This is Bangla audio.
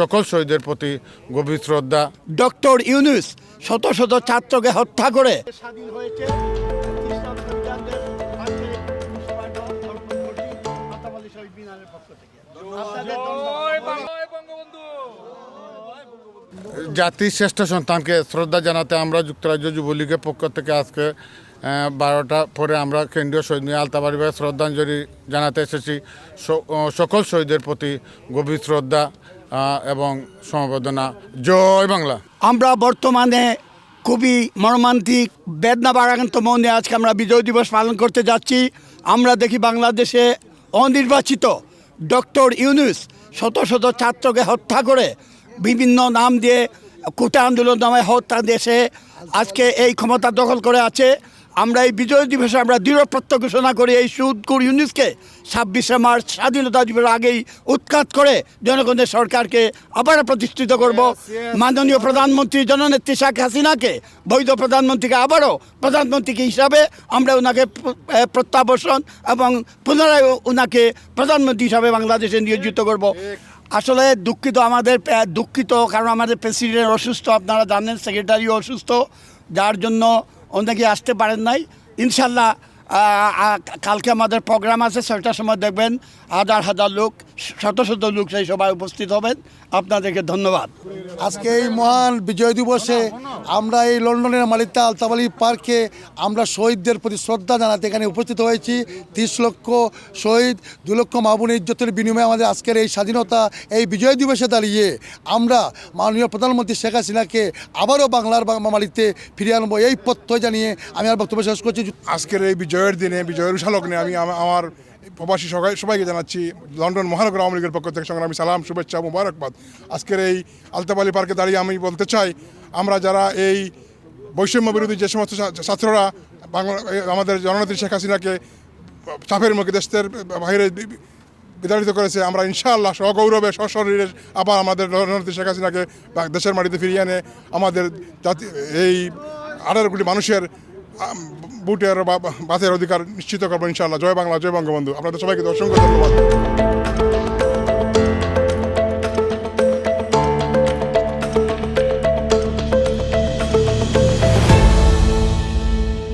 সকল শহীদের প্রতি গভীর শ্রদ্ধা। ডক্টর ইউনুস শত শত ছাত্রকে হত্যা করে। স্বাধীন হয়েছে। জাতির শ্রেষ্ঠ সন্তানকে শ্রদ্ধা জানাতে আমরা যুক্তরাজ্য যুবলীগের পক্ষ থেকে আজকে বারোটা পরে আমরা কেন্দ্রীয় শহীদ মিনার আলতাবাড়িবায় শ্রদ্ধাঞ্জলি জানাতে এসেছি। সকল শহীদের প্রতি গভীর শ্রদ্ধা। এবং সমবেদনা। জয় বাংলা। আমরা বর্তমানে খুবই মর্মান্তিক, বেদনা বারাকান্ত মনে আজকে আমরা বিজয় দিবস পালন করতে যাচ্ছি। আমরা দেখি বাংলাদেশে অনির্বাচিত ডক্টর ইউনুস শত শত ছাত্রকে হত্যা করে বিভিন্ন নাম দিয়ে কোটা আন্দোলন নামে হত্যা দেশে আজকে এই ক্ষমতা দখল করে আছে। আমরা এই বিজয় দিবসে আমরা দৃঢ় প্রত্যয় ঘোষণা করি এই সুদকুর ইউনুসকে ছাব্বিশে মার্চ স্বাধীনতা দিবসের আগেই উৎখাত করে জনগণের সরকারকে আবার প্রতিষ্ঠিত করব। মাননীয় প্রধানমন্ত্রী জননেত্রী শেখ হাসিনাকে বৈধ প্রধানমন্ত্রীকে আবারও প্রধানমন্ত্রী হিসাবে আমরা ওনাকে প্রত্যাবর্ষণ এবং পুনরায় ওনাকে প্রধানমন্ত্রী হিসাবে বাংলাদেশে নিয়োজিত করব। আসলে দুঃখিত আমাদের দুঃখিত কারণ আমাদের প্রেসিডেন্ট অসুস্থ আপনারা জানেন সেক্রেটারিও অসুস্থ যার জন্য অনেকে আসতে পারেন নাই। ইনশাল্লাহ কালকে আমাদের প্রোগ্রাম আছে ছয়টার সময় দেখবেন হাজার হাজার লোক শত শত লোক সেই সভায় উপস্থিত হবেন। আপনাদেরকে ধন্যবাদ। আজকে এই মহান বিজয় দিবসে আমরা এই লন্ডনের মালিতা আলতাবালি পার্কে আমরা শহীদদের প্রতি শ্রদ্ধা জানাতে এখানে উপস্থিত হয়েছি। তিরিশ লক্ষ শহীদ দু লক্ষ মামুন ইজ্জতের বিনিময়ে আমাদের আজকের এই স্বাধীনতা এই বিজয় দিবসে দাঁড়িয়ে আমরা মাননীয় প্রধানমন্ত্রী শেখ হাসিনাকে আবারও বাংলার মালিতে ফিরিয়ে আনব। এই প্রত্যয় জানিয়ে আমি আর বক্তব্য শেষ করছি। আজকের এই বিজয়ের দিনে বিজয়ের উষালক নিয়ে আমি আমার প্রবাসী সবাই, সবাইকে জানাচ্ছি, লন্ডন মহানগর আওয়ামী লীগের পক্ষ থেকে সংগ্রামী সালাম, শুভেচ্ছা, মুবারকবাদ। আজকের এই আলতাবালি পার্কে দাঁড়িয়ে আমি বলতে চাই, আমরা যারা এই বৈষম্য বিরোধী যে সমস্ত ছাত্ররা বাংলা আমাদের জননেত্রী শেখ হাসিনাকে চাপের মুখে দেশের বাইরে বিতাড়িত করেছে, আমরা ইনশাআল্লাহ সগৌরবে, সশরীরে আবার আমাদের জননেত্রী শেখ হাসিনাকে দেশের মাটিতে ফিরিয়ে এনে আমাদের জাতি, এই আঠারো কোটি মানুষের বুটের বা বাসের অধিকার নিশ্চিত করব ইনশাআল্লাহ। জয় বাংলা, জয় বঙ্গবন্ধু। আপনাদের সবাইকে অসংখ্য ধন্যবাদ।